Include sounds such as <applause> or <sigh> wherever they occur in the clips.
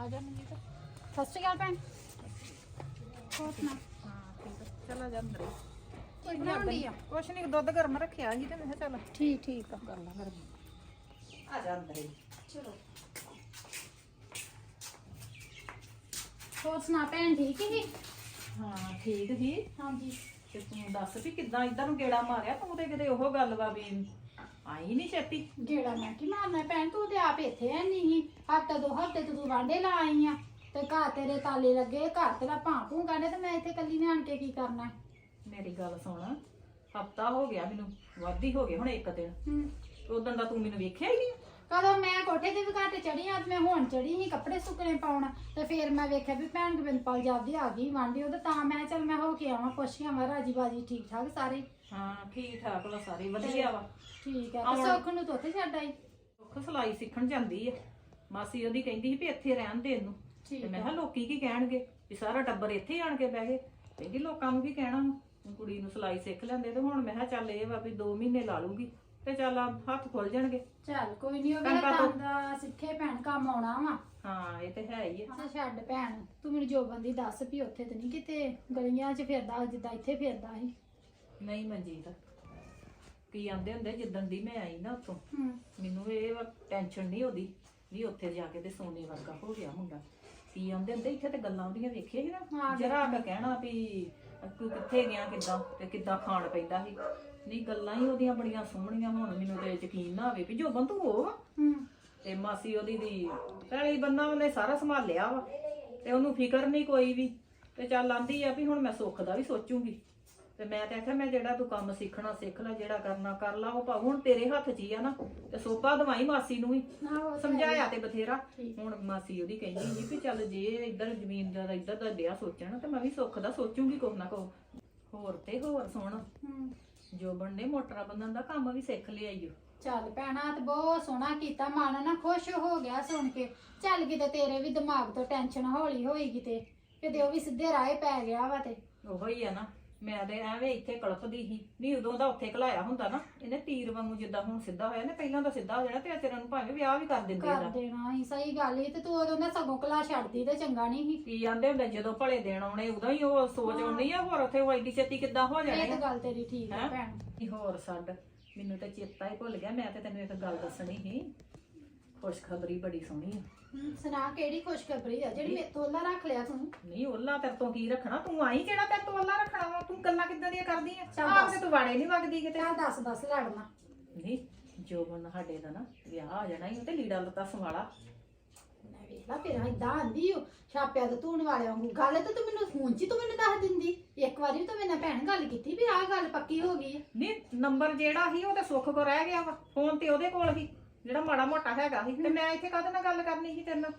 ਆ ਜਾ ਮਨਜੀਤ ਸਤਿ ਸ਼੍ਰੀ ਅਕਾਲ ਭੈਣ। ਹੋਰ ਸੁਣਾ? ਹਾਂ ਠੀਕ ਆ ਚਲਾ ਜਾ ਅੰਦਰ। ਕੀ ਬਣਾਉਂਦੀ ਆ? ਕੁਛ ਨਹੀਂ ਦੁੱਧ ਗਰਮ ਰੱਖਿਆ ਸੀ ਤੇ ਮੈਂ ਕਿਹਾ ਚੱਲ। ਠੀਕ ਠੀਕ ਆ। ਕਰ ਲਾ ਗਰਮ ਆ ਜਾ ਅੰਦਰ। ਚਲੋ। ਹੋਰ ਸੁਣਾ ਭੈਣ ਠੀਕ ਹੀ ਹਾਂ ਠੀਕ ਸੀ। ਹਾਂਜੀ। ਤੇ ਤੂੰ ਦੱਸ ਵੀ ਕਿੱਦਾਂ ਇਧਰ ਨੂੰ ਗੇੜਾ ਮਾਰਿਆ ਤੂੰ ਤੇ ਕਿਤੇ ਉਹ ਗੱਲ ਵਾ ਵੀ ਆਈ ਨਹੀਂ ਛੇਤੀ। ਗੇੜਾ ਮੈਂ ਕੀ ਮਾਰਨਾ ਭੈਣ ਤੂੰ ਤੇ ਆਪ ਇੱਥੇ ਐ ਨਹੀਂ ਹੱਥ ਦੋ ਹਫ਼ਤੇ ਤੋਂ ਤੂੰ ਵਾਂਡੇ ਲਾ ਆਈ ਆ। ਤੇ ਘਰ ਤੇਰੇ ਤਾਲੇ ਲੱਗੇ ਘਰ ਤੇਰਾ ਭਾਂ ਭੂੰ ਕਾਂਡੇ ਤੇ ਮੈਂ ਇੱਥੇ ਕੱਲੀ ਨੇ ਆਣ ਕੇ ਕੀ ਕਰਨਾ? ਮੇਰੀ ਗੱਲ ਸੁਣ ਹਫਤਾ ਹੋ ਗਿਆ ਮੈਨੂੰ ਵਾਧੀ ਹੋ ਗਿਆ ਹੁਣ ਇੱਕ ਦਿਨ। ਹੂੰ। ਉਦੋਂ ਦਾ ਤੂੰ ਮੈਨੂੰ ਵੇਖਿਆ ਹੀ ਨਹੀਂ ਕਦੋਂ ਮੈਂ ਕੋਠੇ ਤੇ ਵੀ ਘੱਟ ਚੜੀ ਅੱਜ ਮੈਂ ਹੁਣ ਚੜੀ ਸੀ ਕੱਪੜੇ ਸੁੱਕਣੇ ਪਾਉਣ। ਤੇ ਫੇਰ ਮੈਂ ਵੇਖਿਆ ਵੀ ਭੈਣ ਗੋਬਿੰਦਪਾਲ ਜਾਂਦੀ ਆ ਗਈ ਵਾਂਡੇ ਉਹ ਤੇ ਤਾਂ ਮੈਂ ਚੱਲ ਮੈਂ ਹੋ ਕੇ ਆਵਾਂ ਪੁੱਛ ਕੇ ਆਵਾਂ ਰਾਜੀ ਬਾਜੀ ਠੀਕ ਠਾਕ ਸਾਰੇ? ਹਾਂ ਠੀਕ ਠਾਕ ਵਾ ਸਾਰੇ ਵਧੀਆ ਵਾ। ਠੀਕ ਹੈ ਤੇ ਆਉਣ- ਸੁੱਖ ਨੂੰ ਤੋਤੇ ਛੱਡ ਆਈ? ਸੁੱਖ ਸਲਾਈ ਸਿੱਖਣ ਜਾਂਦੀ ਆ। ਮਾਸੀ ਉਹਦੀ ਕਹਿੰਦੀ ਸੀ ਵੀ ਇੱਥੇ ਰਹਿਣ ਦੇ ਇਹਨੂੰ। ਤੇ ਠੀਕ ਮੈਂ ਕਿਹਾ ਲੋਕੀ ਕੀ ਕਹਿਣਗੇ? ਵੀ ਸਾਰਾ ਟੱਬਰ ਇੱਥੇ ਹੀ ਆਣ ਕੇ ਬਹਿ ਗਏ। ਕਹਿੰਦੀ ਲੋਕਾਂ ਨੂੰ ਕੀ ਕਹਿਣਾ ਵਾ? ਕੁੜੀ ਨੂੰ ਸਲਾਈ ਸਿੱਖ ਲੈਂਦੇ ਤੇ ਹੁਣ ਮੈਂ ਕਿਹਾ ਚੱਲ ਇਹ ਵਾ ਵੀ 2 ਮਹੀਨੇ ਲਾ ਲੂਗੀ। ਤੇ ਚੱਲ ਆ ਹੱਥ ਖੁੱਲ ਜਾਣਗੇ। ਚੱਲ ਕੋਈ ਨਹੀਂ ਉਹ ਮੇਰਾ ਤੋਂ- ਦਾ ਸਿੱਖੇ ਭੈਣ ਕੰਮ ਆਉਣਾ ਵਾ। ਹਾਂ ਇਹ ਤੇ ਹੈ ਹੀ ਆ। ਅੱਛਾ ਛੱਡ ਭੈਣ ਤੂੰ ਮੈਨੂੰ ਜੋਬਨ ਦੀ ਦੱਸ ਵੀ ਉੱਥੇ ਤੇ ਨਹੀਂ ਕਿਤੇ ਗਲੀਆਂ 'ਚ ਫਿਰਦਾ ਜਿੱਦਾਂ ਇੱਥੇ ਫਿਰਦਾ ਸੀ। ਨਹੀਂ ਮਨਜੀਤ ਕੀ ਆਂਦੇ ਹੁੰਦੇ ਜਿੱਦਣ ਦੀ ਮੈਂ ਆਈ ਨਾ ਉੱਥੋਂ ਹੂੰ। ਮੈਨੂੰ ਇਹ ਟੈਨਸ਼ਨ ਨਹੀਂ ਉਹਦੀ ਵੀ ਉੱਥੇ ਜਾ ਕੇ ਤੇ ਸੋਨੇ ਵਰਗਾ ਹੋ ਗਿਆ ਮੁੰਡਾ। ਕੀ ਆਂਦੇ ਹੁੰਦੇ ਇੱਥੇ ਤੇ ਗੱਲਾਂ ਉਹਦੀਆਂ ਵੇਖੀਆਂ ਸੀ ਨਾ ਹਾਂ, ਜਰਾ ਕ ਕਹਿਣਾ ਵੀ ਤੂੰ ਕਿੱਥੇ ਗਿਆ ਕਿੱਦਾਂ ਤੇ ਕਿੱਦਾਂ ਖਾਣ ਪੈਂਦਾ ਸੀ। ਨਹੀਂ ਗੱਲਾਂ ਹੀ ਉਹਦੀਆਂ ਬੜੀਆਂ ਸੋਹਣੀਆਂ ਹੁਣ ਮੈਨੂੰ ਤੇ ਯਕੀਨ ਨਾ ਆਵੇ ਵੀ ਜੋਬਨ ਤੂੰ ਉਹ ਹੂੰ। ਤੇ ਮਾਸੀ ਉਹਦੀ ਦੀ ਪਹਿਲੀ ਬੰਨਾ ਉਹਨੇ ਸਾਰਾ ਸੰਭਾਲਿਆ ਵਾ ਤੇ ਉਹਨੂੰ ਫਿਕਰ ਨਹੀਂ ਕੋਈ ਵੀ। ਤੇ ਚੱਲ ਆਂਦੀ ਆ ਵੀ ਹੁਣ ਮੈਂ ਸੁੱਖ ਦਾ ਵੀ ਸੋਚੂਗੀ। ਤੇ ਮੈਂ ਤੇ ਆਖਿਆ ਮੈਂ ਜਿਹੜਾ ਤੂੰ ਕੰਮ ਸਿੱਖਣਾ ਸਿੱਖ ਲੈ ਜਿਹੜਾ ਕਰਨਾ ਕਰ ਲਾ ਉਹ ਭਾਵੇਂ ਹੁਣ ਤੇਰੇ ਹੱਥ 'ਚ ਹੀ ਆ ਨਾ ਤੇ ਸੋਪਾ ਦਵਾਈ ਮਾਸੀ ਨੂੰ ਹੀ ਸਮਝਾਇਆ ਤੇ ਬਥੇਰਾ। ਹੁਣ ਮਾਸੀ ਉਹਦੀ ਕਹਿੰਦੀ ਸੀ ਵੀ ਚੱਲ ਜੇ ਇੱਧਰ ਜ਼ਮੀਨ ਦਾ ਇੱਧਰ ਦਾ ਡਿਆ ਸੋਚਣ ਤੇ ਮੈਂ ਵੀ ਸੁੱਖ ਦਾ ਸੋਚੂਗੀ ਕੁਛ ਨਾ ਕੋ ਹੋਰ ਤੇ ਹੋਰ ਸੁਣ। ਜੋਬਨ ਨੇ ਮੋਟਰਾਂ ਬੰਨਣ ਦਾ ਕੰਮ ਵੀ ਸਿੱਖ ਲਿਆ ਈ ਓ। ਚੱਲ ਭੈਣਾ ਤੇ ਬਹੁਤ ਸੋਹਣਾ ਕੀਤਾ ਮਨ ਨਾ ਖੁਸ਼ ਹੋ ਗਿਆ ਸੁਣ ਕੇ। ਚੱਲ ਕਿਤੇ ਤੇਰੇ ਵੀ ਦਿਮਾਗ ਤੋਂ ਟੈਨਸ਼ਨ ਹੌਲੀ ਹੋਈ ਕਿਤੇ ਕਿਤੇ ਉਹ ਵੀ ਸਿੱਧੇ ਰਾਹ ਪੈ ਗਿਆ ਵਾ ਤੇ। ਉਹੋ ਹੀ ਆ ਨਾ ਮੈਂ ਤੇ ਐਵੇਂ ਇੱਥੇ ਕਲਪਦੀ ਸੀ ਨਹੀਂ ਉਦੋਂ ਦਾ ਉੱਥੇ ਘਲਾਇਆ ਹੁੰਦਾ ਨਾ ਇਹਨੇ ਤੀਰ ਵਾਂਗੂ ਜਿੱਦਾਂ ਹੁਣ ਸਿੱਧਾ ਹੋਇਆ ਨੇ ਪਹਿਲਾਂ ਤਾਂ ਸਿੱਧਾ ਹੋ ਜਾਣਾ ਤੇ ਤੇਰਾ ਨੂੰ ਭਾਵੇਂ ਵਿਆਹ ਵੀ ਕਰ ਦਿੰਦੇ ਕਰ ਇਹਦਾ ਦੇਣਾ ਹੀ ਸਹੀ ਗੱਲ ਹੀ ਤੇ ਤੂੰ ਉਦੋਂ ਦਾ ਸਗੋਂ ਕਲਾ ਛੱਡਦੀ ਤੇ ਚੰਗਾ ਨਹੀਂ ਸੀ। ਕੀ ਆਂਦੇ ਹੁੰਦੇ ਜਦੋਂ ਭਲੇ ਦੇਣ ਆਉਣੇ ਉਦੋਂ ਹੀ ਉਹ ਸੋਚ ਆਉਣੀ ਆ ਹੋਰ ਉੱਥੇ ਉਹ ਐਡੀ ਛੇਤੀ ਕਿੱਦਾਂ ਹੋ ਇਹ ਜਾਣੇ ਤਾਂ ਗੱਲ ਤੇਰੀ ਠੀਕ ਹੈ ਹੈਂ? ਭੈਣ। ਹੋਰ ਛੱਡ। ਮੈਨੂੰ ਤਾਂ ਚੇਤਾ ਹੀ ਭੁੱਲ ਗਿਆ ਮੈਂ ਤੇ ਤੈਨੂੰ ਇੱਕ ਗੱਲ ਦੱਸਣੀ ਸੀ। ਖੁਸ਼ਖਬਰੀ ਬੜੀ ਸੋਹਣੀ ਆ। ਸੁਣਾ ਕਿਹੜੀ ਖੁਸ਼ਖਬਰੀ ਆ? ਜਿਹੜੀ ਤੋਂ ਅੱਲਾ ਰੱਖ ਲਿਆ ਤੂੰ। ਨਹੀਂ ਉਹਲਾ ਤੇਰੇ ਤੋਂ ਕੀ ਰੱਖਣਾ? ਤੂੰ ਆਈ ਕਿਹੜਾ ਤੇਰੇ ਤੋਂ ਉਹਲਾ ਰੱਖਣਾ ਵਾ? ਤੂੰ ਗੱਲਾਂ ਕਿੱਦਾਂ ਦੀਆਂ ਕਰਦੀ ਆ? ਚੱਲ ਆਪ ਦੱਸ। ਤੇ ਤੂੰ ਵਾੜੇ ਨਹੀਂ ਵਗਦੀ ਕਿਤੇ। ਚੱਲ ਦੱਸ ਦੱਸ ਲੜਨਾ ਨਹੀਂ ਜੋਬਨ ਸਾਡੇ ਦਾ ਨਾ ਵਿਆਹ ਆ ਜਾਣਾ ਹੀ ਤੇ ਲੀੜਾ ਲੱਤਾ ਸੰਭਾਲਾ। ਲਾ ਤੇਰਾ ਇਦਾਂ ਆਂਦੀ ਓ ਛਾਪਿਆ ਤੇ ਧੂਣ ਵਾਲਿਆਂ ਵਾਂਗੂ। ਗੱਲ ਤੇ ਤੂੰ ਮੈਨੂੰ ਫੋਨ 'ਚ ਹੀ ਤੂੰ ਮੈਨੂੰ ਦੱਸ ਦਿੰਦੀ। ਇੱਕ ਵਾਰੀ ਵੀ ਤੂੰ ਮੇਰੇ ਨਾਲ ਭੈਣ ਗੱਲ ਕੀਤੀ ਵੀ ਆਹ ਗੱਲ ਪੱਕੀ ਹੋ ਗਈ ਆ। ਨਹੀਂ ਨੰਬਰ ਜਿਹੜਾ ਸੀ ਉਹ ਤੇ ਸੁੱਖ ਕੋ ਰਹਿ ਗਿਆ ਵਾ। ਫੋਨ ਤੇ ਉਹਦੇ ਕੋਲ ਸੀ ਜਿਹੜਾ ਮਾੜਾ ਮੋਟਾ ਹੈਗਾ ਸੀ। ਤੇ ਮੈਂ ਇੱਥੇ ਕਾਹਦੇ ਨਾਲ ਗੱਲ ਕਰਨੀ ਸੀ ਤੇਰੇ ਨਾਲ?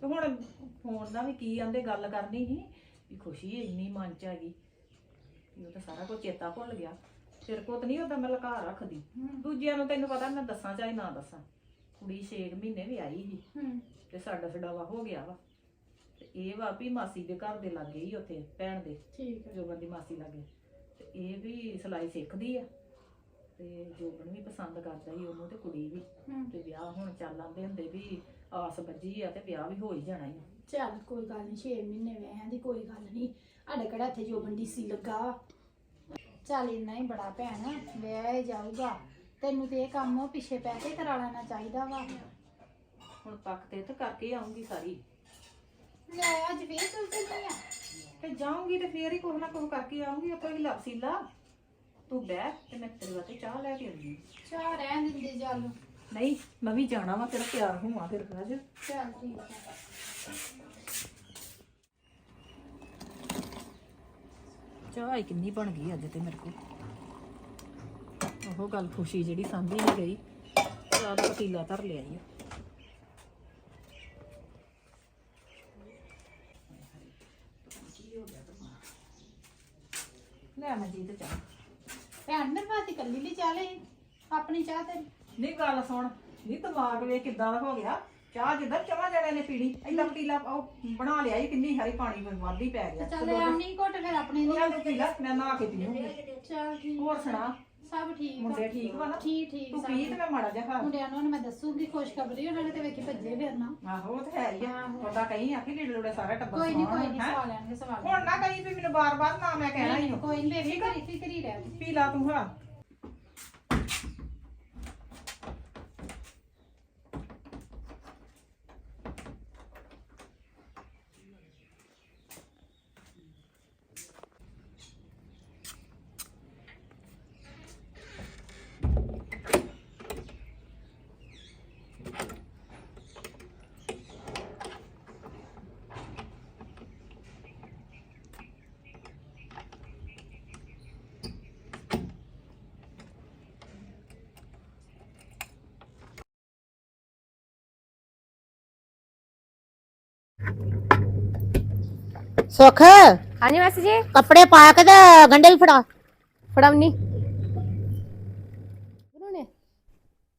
ਤੇ ਹੁਣ ਫੋਨ ਦਾ ਵੀ ਕੀ ਆਂਦੇ ਗੱਲ ਕਰਨੀ ਸੀ ਵੀ ਖੁਸ਼ੀ ਇੰਨੀ ਮਨ ਚ ਹੈਗੀ। ਵੀ ਉਹ ਤਾਂ ਸਾਰਾ ਕੁਝ ਚੇਤਾ ਭੁੱਲ ਗਿਆ। ਤੇਰੇ ਕੋਲ ਤਾਂ ਨਹੀਂ ਉਹਦਾ ਮੈਂ ਲੁਕਾ ਰੱਖਦੀ। ਦੂਜਿਆਂ ਨੂੰ ਤੈਨੂੰ ਪਤਾ ਮੈਂ ਦੱਸਾਂ ਚਾਹੇ ਨਾ ਦੱਸਾਂ। ਕੁੜੀ 6 ਮਹੀਨੇ ਵੀ ਆਈ ਸੀ ਹੂੰ। ਤੇ ਸਾਡਾ ਛਡਾਵਾ ਹੋ ਗਿਆ ਵਾ। ਤੇ ਇਹ ਵਾ ਵੀ ਮਾਸੀ ਦੇ ਘਰ ਦੇ ਲਾਗੇ ਹੀ ਉੱਥੇ ਭੈਣ ਦੇ ਠੀਕ ਹੈ ਜੋਬਨ ਦੀ ਮਾਸੀ ਲਾਗੇ। ਤੇ ਇਹ ਵੀ ਸਿਲਾਈ ਸਿੱਖਦੀ ਆ। ਤੇ ਜੋਬਨ ਵੀ ਪਸੰਦ ਕਰਦਾ ਹੀ ਉਹਨੂੰ ਤੇ ਕੁੜੀ ਵੀ। ਹੂੰ। ਤੇ ਵਿਆਹ ਹੁਣ ਚੱਲ ਆਂਦੇ ਹੁੰਦੇ ਵੀ ਆਸ ਬੱਜੀ ਆ ਤੇ ਵਿਆਹ ਵੀ ਹੋ ਹੀ ਜਾਣਾ ਹੀ ਚੱਲ ਕੋਈ ਗੱਲ ਨਹੀਂ 6 ਮਹੀਨੇ ਵਿਆਹਾਂ ਦੀ ਕੋਈ ਗੱਲ ਨਹੀਂ ਸਾਡੇ ਕਿਹੜਾ ਇੱਥੇ ਜੋ ਬੰਡੀ ਸੀ ਲੱਗਾ। ਵਾ। ਚੱਲ ਇੰਨਾ ਹੀ ਬੜਾ ਭੈਣ ਵਿਆਹ ਜਾਊਗਾ। ਤੈਨੂੰ ਤੇ ਇਹ ਕੰਮ ਪਿੱਛੇ ਪੈ ਕੇ ਕਰਾ ਲੈਣਾ ਚਾਹੀਦਾ ਵਾ। ਹੁਣ ਪੱਕ ਤੇ ਤੇ ਕਰਕੇ ਆਉਂਗੀ ਸਾਰੀ। ਲੈ ਅੱਜ ਫੇਰ ਚੱਲ ਚੱਲੀ ਆ। ਤੇ ਜਾਊਂਗੀ ਤੇ ਫੇਰ ਹੀ ਕੁਛ ਨਾ ਕੁਛ ਕਰਕੇ ਆਉਂਗੀ ਆਪਾਂ ਹੀ ਲਪਸੀਲਾ। ਤੂੰ ਬਹਿ ਤੇ ਮੈਂ ਤੇਰੇ ਵਾਸਤੇ ਚਾਹ ਲੈ ਕੇ ਆਉਂਦੀ ਚਾਹ ਰਹਿਣ ਦਿੰਦੇ ਚੱਲ। ਨਹੀਂ ਮੈਂ ਵੀ ਜਾਣਾ ਵਾ ਤੇਰਾ ਪਿਆਰ ਹੋਵਾਂ ਫਿਰ ਅੱਜ ਚੱਲ ਠੀਕ ਹੈ ਚਾਹ ਹੀ ਕਿੰਨੀ ਬਣ ਗਈ ਅੱਜ ਤੇ ਮੇਰੇ ਕੋਲ। ਉਹ ਗੱਲ ਖੁਸ਼ੀ ਜਿਹੜੀ ਸਾਂਭੀ ਨਹੀਂ ਗਈ ਚਾਹ ਦਾ ਪਤੀਲਾ ਧਰ ਲਿਆ ਈ ਆ। ਲੈ ਮੈਂ ਜੀ ਤੇ ਚਾਹ। ਭੈਣ ਮੇਰੇ ਬਾਤੀ ਕੱਲੀ ਲਈ ਚਾਹ ਲਈ ਆਪਣੀ ਚਾਹ ਤੇਰੀ ਨਹੀਂ ਗੱਲ ਸੁਣ ਨਹੀਂ ਦਿਮਾਗ ਵੇ ਕਿੱਦਾਂ ਦਾ ਹੋ ਗਿਆ। ਚਾਹ ਜਿੱਦਾਂ ਚਵਾ ਜਣਿਆਂ ਨੇ ਪੀੜੀ ਐਡਾ ਪਤੀਲਾ ਉਹ ਬਣਾ ਲਿਆ ਈ ਕਿੰਨੀ ਸਾਰੀ ਪਾਣੀ ਵੱਧ ਹੀ ਪੈ ਤੇ ਗਿਆ ਚੱਲ ਆਉਣੀ ਘੁੱਟ ਫਿਰ ਆਪਣੇ ਲਈ। ਚੱਲ ਪਤੀਲਾ ਮੈਂ ਨਹਾ ਕੇ ਪੀਉਂਗੀ ਚੱਲ ਠੀਕ। ਹੋਰ ਸੁਣਾ। ਸਭ ਠੀਕ ਮੁੰਡੇ ਠੀਕ ਵਾ ਨਾ? ਠੀਕ ਠੀਕ ਤੂੰ ਸਭ ਪੀ ਤੇ ਮੈਂ ਮਾੜਾ ਜਿਹਾ ਖਾ ਮੁੰਡਿਆਂ ਨੂੰ ਹੁਣ ਮੈਂ ਦੱਸੂਗੀ ਖੁਸ਼ਖਬਰੀ ਉਹਨਾਂ ਨੇ ਤੇ ਵੇਖੀ ਭੱਜੇ ਫਿਰਨਾ। ਆਹੋ ਉਹ ਤੇ ਹੈ ਹੀ ਆ। ਉਹਦਾ ਕਹੀਂ ਆਖੀ ਲੀੜੇ ਲੂੜੇ ਸਾਰਾ ਟੱਬਰ ਕੋਈ ਨਹੀਂ ਕੋਈ ਨਹੀਂ ਹੈਂ? ਸਵਾਲ ਲੈਣਗੇ ਸਵਾਲ ਹੁਣ ਨਾ ਕਹੀਂ ਵੀ ਮੈਨੂੰ ਬਾਰ-ਬਾਰ ਨਾ ਮੈਂ ਕਹਿਣਾ ਹੀ ਕੋਈ ਨਹੀਂ ਬੇਫਿਕਰੀ ਫਿਕਰੀ ਰਹਿ ਪੀ ਲਾ ਤੂੰ ਹਾਂ ਸੁੱਖ? ਹਾਂਜੀ ਮਾਸੀ ਜੀ। ਕੱਪੜੇ ਪਾ ਕੇ ਤੇ ਗੰਡੇ ਵੀ ਫੜਾ। ਫੜਾਉਣੀ ਨੇ।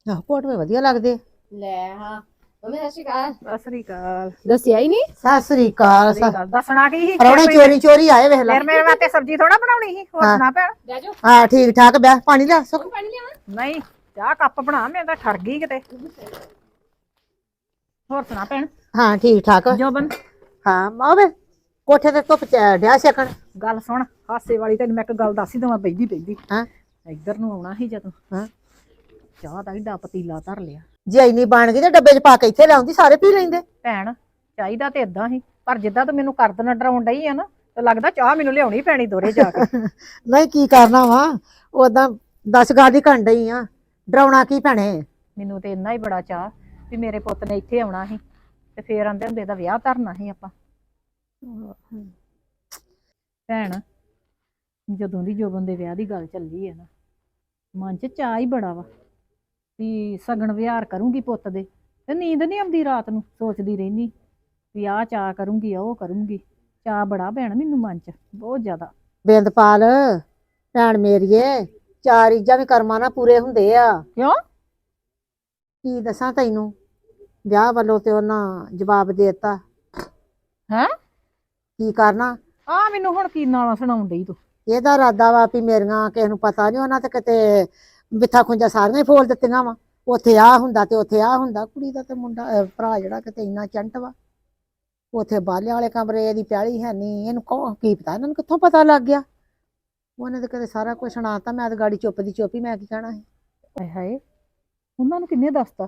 ਆਹ ਕੋਟ ਵੀ ਵਧੀਆ ਲੱਗਦੇ ਲੈ ਹਾਂ। ਮੰਮੀ ਸਤਿ ਸ਼੍ਰੀ ਅਕਾਲ। ਸਤਿ ਸ੍ਰੀ ਅਕਾਲ। ਦੱਸਿਆ ਹੀ ਨਹੀਂ ਸਤਿ ਸ੍ਰੀ ਅਕਾਲ ਦੱਸਣਾ ਕੀ ਸੀ? ਚੋਰੀ ਚੋਰੀ ਆਏ ਵੇਖ ਲੈ। ਫਿਰ ਮੇਰੇ ਵਾਸਤੇ ਸਬਜ਼ੀ ਥੋੜਾ ਬਣਾਉਣੀ ਸੀ। ਹੋਰ। ਸੁਣਾ ਭੈਣ। ਲੈ ਜਾਓ। ਹਾਂ ਠੀਕ ਠਾਕ ਬੈ ਪਾਣੀ ਲਿਆ ਸੁੱਖ? ਪਾਣੀ ਲਿਆਵਾਂ? ਨਹੀਂ ਚਾਹ ਕੱਪ ਬਣਾ ਮੈਂ ਤਾਂ ਠਰ ਗਈ ਕਿਤੇ। ਹੋਰ ਸੁਣਾ ਭੈਣ। ਹਾਂ ਠੀਕ ਠਾਕ। ਜੋਬਨ? ਹਾਂ ਮਾਵੇ ਕੋਠੇ ਤੇ ਧੁੱਪ ਚ ਡਿਆ ਸਕਣ ਗੱਲ ਸੁਣ ਹਾਸੇ ਵਾਲੀ ਤੈਨੂੰ ਮੈਂ ਇੱਕ ਗੱਲ ਦੱਸ ਹੀ ਦਵਾਂ ਪੈਂਦੀ ਪੈਂਦੀ ਹਾਂ। ਇੱਧਰ ਨੂੰ ਆਉਣਾ ਸੀ ਜਦੋਂ ਹਾਂ। ਚਾਹ ਦਾ ਏਡਾ ਪਤੀਲਾ ਧਰ ਲਿਆ। ਜੇ ਇੰਨੀ ਬਣ ਗਈ ਤੇ ਡੱਬੇ ਚ ਪਾ ਕੇ ਇੱਥੇ ਲਿਆਉਂਦੀ ਸਾਰੇ ਪੀ ਲੈਂਦੇ। ਭੈਣ ਚਾਹੀਦਾ ਤੇ ਇਦਾਂ ਹੀ ਪਰ ਜਿੱਦਾਂ ਤੂੰ ਮੈਨੂੰ ਕਰਦਣਾ ਡਰਾਉਣ ਡਈ ਆ ਨਾ ਤੇ ਲੱਗਦਾ ਚਾਹ ਮੈਨੂੰ ਲਿਆਉਣੀ ਪੈਣੀ ਦੋਰੇ ਜਾ ਕੇ। <laughs> ਨਹੀਂ ਕੀ ਕਰਨਾ ਵਾ? ਉਦਾਂ ਦਸ ਗਾਲ ਦੀ ਘਣ ਡਈ ਆ। ਡਰਾਉਣਾ ਕੀ ਭੈਣੇ? ਮੈਨੂੰ ਤੇ ਇੰਨਾ ਹੀ ਬੜਾ ਚਾਹ ਵੀ ਮੇਰੇ ਪੁੱਤ ਨੇ ਇੱਥੇ ਆਉਣਾ ਸੀ ਤੇ ਫੇਰ ਆਂਦੇ ਹੁੰਦੇ ਦਾ ਵਿਆਹ ਧਰਨਾ ਸੀ ਆਪਾਂ। ਭੈਣ ਜਦੋਂ ਦੀ ਜੋਬਨ ਦੇ ਵਿਆਹ ਦੀ ਗੱਲ ਚੱਲੀ ਹੈ ਨਾ ਮਨ 'ਚ ਚਾਹ ਹੀ ਬੜਾ ਵਾ ਵੀ ਸਗਣ ਵਿਹਾਰ ਕਰੂੰਗੀ ਪੁੱਤ ਦੇ ਤੇ ਨੀਂਦ ਨਹੀਂ ਆਉਂਦੀ ਰਾਤ ਨੂੰ ਸੋਚਦੀ ਰਹਿਨੀ ਵੀ ਆਹ ਚਾਹ ਕਰੂੰਗੀ ਉਹ ਕਰੂੰਗੀ। ਚਾਹ ਬੜਾ ਭੈਣ ਮੈਨੂੰ ਮਨ 'ਚ ਬਹੁਤ ਜ਼ਿਆਦਾ। ਬਿੰਦਪਾਲ ਭੈਣ ਮੇਰੀਏ ਚਾਰ ਇੱਜਾਂ ਵੀ ਕਰਮਾਂ ਨਾਲ ਪੂਰੇ ਹੁੰਦੇ ਆ। ਕਿਉਂ? ਕੀ ਦੱਸਾਂ ਤੈਨੂੰ? ਵਿਆਹ ਵੱਲੋਂ ਤੇ ਉਹਨਾਂ ਜਵਾਬ ਦੇ ਦਿੱਤਾ। ਹੈਂ? ਕੀ ਕਰਨਾ? ਆ ਮੈਨੂੰ ਹੁਣ ਕੀ ਨਾਲਾਂ ਸੁਣਾਉਣ ਡਈ ਤੂੰ? ਇਹਦਾ ਇਰਾਦਾ ਵਾ ਵੀ ਮੇਰੀਆਂ ਕਿਸੇ ਨੂੰ ਪਤਾ ਨਹੀਂ ਉਹਨਾਂ ਤੇ ਕਿਤੇ ਬਿੱਥਾ ਖੁੰਜਾ ਸਾਰੀਆਂ ਹੀ ਫੋਲ ਦਿੱਤੀਆਂ ਵਾ। ਉੱਥੇ ਆ ਹੁੰਦਾ ਤੇ ਉੱਥੇ ਆ ਹੁੰਦਾ। ਕੁੜੀ ਦਾ ਤੇ ਮੁੰਡਾ ਅਹ ਭਰਾ ਜਿਹੜਾ ਕਿਤੇ ਇੰਨਾ ਚੰਟ ਵਾ। ਉੱਥੇ ਬਾਲਿਆਂ ਵਾਲੇ ਕਮਰੇ ਦੀ ਪਿਆਲੀ ਹੈ ਨਹੀਂ ਇਹਨੂੰ ਕੌਣ ਕੀ ਪਤਾ ਇਹਨਾਂ ਨੂੰ ਕਿੱਥੋਂ ਪਤਾ ਲੱਗ ਗਿਆ? ਉਹਨੇ ਤੇ ਕਦੇ ਸਾਰਾ ਕੁਝ ਸੁਣਾਤਾ ਮੈਂ ਤਾਂ ਗਾੜੀ ਚੁੱਪ ਦੀ ਚੁੱਪ ਹੀ ਮੈਂ ਕੀ ਕਹਿਣਾ ਸੀ? ਹਾਏ ਹਾਏ ਉਹਨਾਂ ਨੂੰ ਕਿੰਨੇ ਦੱਸਤਾ?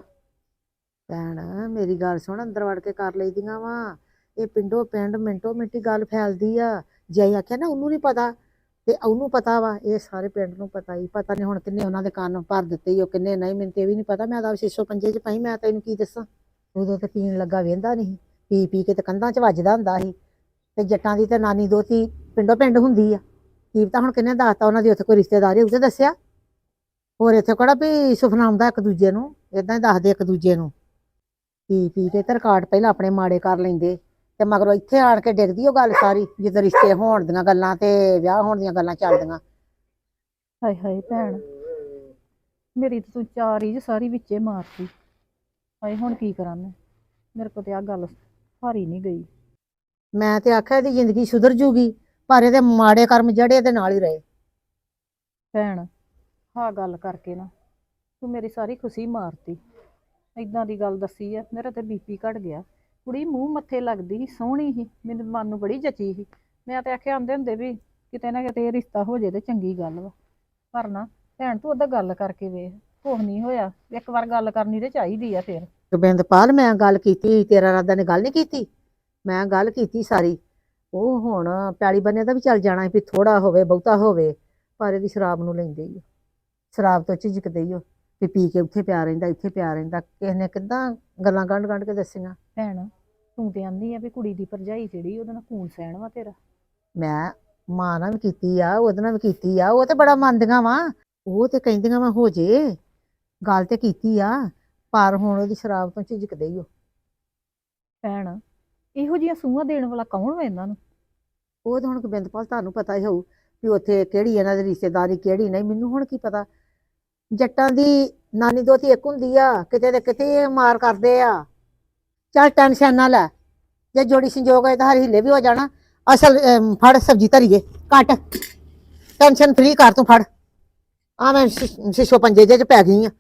ਭੈਣ ਮੇਰੀ ਗੱਲ ਸੁਣ ਅੰਦਰ ਵੜ ਕੇ ਕਰ ਲਈਦੀਆਂ ਵਾ। ਇਹ ਪਿੰਡੋ ਪਿੰਡ ਮਿੰਟੋ ਮਿੰਟੀ ਗੱਲ ਫੈਲਦੀ ਆ। ਜੇ ਆਖਿਆ ਨਾ ਉਹਨੂੰ ਨਹੀਂ ਪਤਾ ਤੇ ਉਹਨੂੰ ਪਤਾ ਵਾ, ਇਹ ਸਾਰੇ ਪਿੰਡ ਨੂੰ ਪਤਾ ਹੀ। ਪਤਾ ਨਹੀਂ ਹੁਣ ਕਿੰਨੇ ਉਹਨਾਂ ਦੇ ਕੰਨ ਭਰ ਦਿੱਤੇ ਈ ਉਹ ਕਿੰਨੇ ਨਹੀਂ, ਮੈਨੂੰ ਤੇ ਇਹ ਵੀ ਨਹੀਂ ਪਤਾ। ਮੈਂ ਤਾਂ ਛੇ ਪੰਜੇ ਚ ਪਈ, ਮੈਂ ਤੈਨੂੰ ਕੀ ਦੱਸਾਂ? ਉਦੋਂ ਤੇ ਪੀਣ ਲੱਗਾ ਵੇਂਦਾ ਨਹੀਂ ਪੀ ਪੀ ਕੇ ਤੇ ਕੰਧਾਂ 'ਚ ਵੱਜਦਾ ਹੁੰਦਾ ਸੀ। ਤੇ ਜੱਟਾਂ ਦੀ ਤੇ ਨਾਨੀ ਦੋਤੀ ਪਿੰਡੋਂ ਪਿੰਡ ਹੁੰਦੀ ਆ। ਕੀ ਪਤਾ ਹੁਣ ਕਿੰਨੇ ਦੱਸਤਾ ਉਹਨਾਂ ਦੀ, ਉੱਥੇ ਕੋਈ ਰਿਸ਼ਤੇਦਾਰੀ ਹੋਊ ਤੇ ਦੱਸਿਆ? ਹੋਰ ਇੱਥੇ ਕਿਹੜਾ ਵੀ ਸੁਪਨਾ ਆਉਂਦਾ ਇੱਕ ਦੂਜੇ ਨੂੰ? ਇਦਾਂ ਹੀ ਦੱਸਦੇ ਇੱਕ ਦੂਜੇ ਨੂੰ। ਪੀ ਪੀ ਕੇ ਤੇ ਰਿਕਾਰਡ ਪਹਿਲਾਂ ਆਪਣੇ ਮਾੜੇ ਕਰ ਲੈਂਦੇ। ਤੇ ਮਗਰੋਂ ਇੱਥੇ ਆਣ ਕੇ ਡਿੱਗਦੀ ਉਹ ਗੱਲ ਸਾਰੀ ਜਦੋਂ ਰਿਸ਼ਤੇ ਹੋਣ ਦੀਆਂ ਗੱਲਾਂ ਤੇ ਵਿਆਹ ਹੋਣ ਦੀਆਂ ਗੱਲਾਂ ਚੱਲਦੀਆਂ। ਹਾਏ ਹਾਏ ਭੈਣ ਮੇਰੀ ਤਾਂ ਤੂੰ ਚਾਰ ਹੀ ਸਾਰੀ ਵਿੱਚੇ ਮਾਰਤੀ। ਹਾਏ ਹੁਣ ਕੀ ਕਰਾਂ ਮੈਂ? ਮੇਰੇ ਕੋਲ ਤੇ ਆ ਗੱਲ ਹਾਰੀ ਨਹੀਂ ਗਈ। ਮੈਂ ਤੇ ਆਖਿਆ ਇਹਦੀ ਜ਼ਿੰਦਗੀ ਸੁਧਰ ਜੂਗੀ ਪਰ ਇਹਦੇ ਮਾੜੇ ਕਰਮ ਜੜੇ ਇਹਦੇ ਨਾਲ ਹੀ ਰਹੇ। ਭੈਣ ਹਾਂ ਗੱਲ ਕਰਕੇ ਨਾ ਤੂੰ ਮੇਰੀ ਸਾਰੀ ਖੁਸ਼ੀ ਮਾਰਤੀ। ਇਦਾਂ ਦੀ ਗੱਲ ਦੱਸੀ ਆ ਮੇਰਾ ਤੇ ਬੀਪੀ ਘਟ ਗਿਆ। ਕੁੜੀ ਮੂੰਹ ਮੱਥੇ ਲੱਗਦੀ ਸੀ ਸੋਹਣੀ ਸੀ ਮੈਨੂੰ ਮਨ ਨੂੰ ਬੜੀ ਜਚੀ ਸੀ। ਮੈਂ ਤੇ ਆਖਿਆ ਆਂਦੇ ਹੁੰਦੇ ਵੀ ਕਿਤੇ ਨਾ ਕਿਤੇ ਇਹ ਰਿਸ਼ਤਾ ਹੋ ਜੇ ਤੇ ਚੰਗੀ ਗੱਲ ਵਾ। ਪਰ ਨਾ ਭੈਣ ਤੂੰ ਉਹਦਾ ਗੱਲ ਕਰਕੇ ਵੇਖ ਕੁਛ ਨਹੀਂ ਹੋਇਆ ਇੱਕ ਵਾਰ ਗੱਲ ਕਰਨੀ ਤੇ ਚਾਹੀਦੀ ਆ ਫਿਰ। ਗੋਬਿੰਦਪਾਲ ਮੈਂ ਗੱਲ ਕੀਤੀ ਤੇਰਾ ਰਾਦਾ ਨੇ ਗੱਲ ਨਹੀਂ ਕੀਤੀ? ਮੈਂ ਗੱਲ ਕੀਤੀ ਸਾਰੀ। ਉਹ ਹੁਣ ਪਿਆਲੀ ਬੰਨੇ ਦਾ ਵੀ ਚੱਲ ਜਾਣਾ ਸੀ ਵੀ ਥੋੜਾ ਹੋਵੇ ਬਹੁਤਾ ਹੋਵੇ ਪਰ ਇਹਦੀ ਸ਼ਰਾਬ ਨੂੰ ਲੈਂਦੇ ਹੀ ਉਹ। ਸ਼ਰਾਬ ਤੋਂ ਝਿਜਕਦੇ ਹੀ ਉਹ ਵੀ ਪੀ ਕੇ ਉੱਥੇ ਪਿਆ ਰਹਿੰਦਾ ਇੱਥੇ ਪਿਆ ਰਹਿੰਦਾ। ਕਿਸੇ ਨੇ ਕਿੱਦਾਂ ਗੱਲਾਂ ਗੰਢ ਗੰਢ ਕੇ ਦੱਸੀਆਂ? ਭੈਣ ਤੂੰ ਤੇ ਆਂਦੀ ਆ ਵੀ ਕੁੜੀ ਦੀ ਪਰਜਾਈ ਜਿਹੜੀ ਉਹਦੇ ਨਾਲ ਖੂਨ ਸਹਿਣ ਵਾ ਤੇਰਾ। ਮੈਂ ਮਾਂ ਨਾਲ ਵੀ ਕੀਤੀ ਆ ਉਹਦੇ ਨਾਲ ਵੀ ਕੀਤੀ ਆ ਉਹ ਤੇ ਬੜਾ ਮੰਨਦੀਆਂ ਵਾ। ਉਹ ਤੇ ਕਹਿੰਦੀਆਂ ਵਾ ਹੋ ਜੇ ਗੱਲ ਤੇ ਕੀਤੀ ਆ ਪਰ ਹੁਣ ਉਹਦੀ ਸ਼ਰਾਬ ਤੋਂ ਝਿਜਕਦੇ ਹੀ ਉਹ। ਭੈਣ ਇਹੋ ਜਿਹੀਆਂ ਸੂਹਾਂ ਦੇਣ ਵਾਲਾ ਕੌਣ ਵਾ ਇਹਨਾਂ ਨੂੰ? ਉਹ ਤਾਂ ਹੁਣ ਗੋਬਿੰਦਪਾਲ ਤੁਹਾਨੂੰ ਪਤਾ ਹੀ ਹੋਊ ਵੀ ਉੱਥੇ ਕਿਹੜੀ ਇਹਨਾਂ ਦੀ ਰਿਸ਼ਤੇਦਾਰੀ ਕਿਹੜੀ ਨਹੀਂ ਮੈਨੂੰ ਹੁਣ ਕੀ ਪਤਾ। ਜੱਟਾਂ ਦੀ ਨਾਨੀ ਦੋਤੀ ਇੱਕ ਹੁੰਦੀ ਆ ਕਿਤੇ ਤੇ ਕਿਤੇ ਇਹ ਮਾਰ ਕਰਦੇ ਆ। ਚੱਲ ਟੈਨਸ਼ਨ ਨਾ ਲੈ। ਜੇ ਜੋੜੀ ਸੰਜੋਗ ਹੈ ਤਾਂ ਹਰ ਹਿੱਲੇ ਵੀ ਹੋ ਜਾਣਾ। ਅਸਲ ਅਮ, ਫੜ ਸਬਜੀ ਧਰੀਏ ਕੱਟ ਟੈਨਸ਼ਨ ਫ੍ਰੀ ਕਰ ਤੂੰ ਫੜ। ਆ ਮੈਂ ਸ਼ਿਸ਼ੋ ਪੰਜੇ ਜਿਹੇ ਚ ਪੈ ਗਈ ਆ।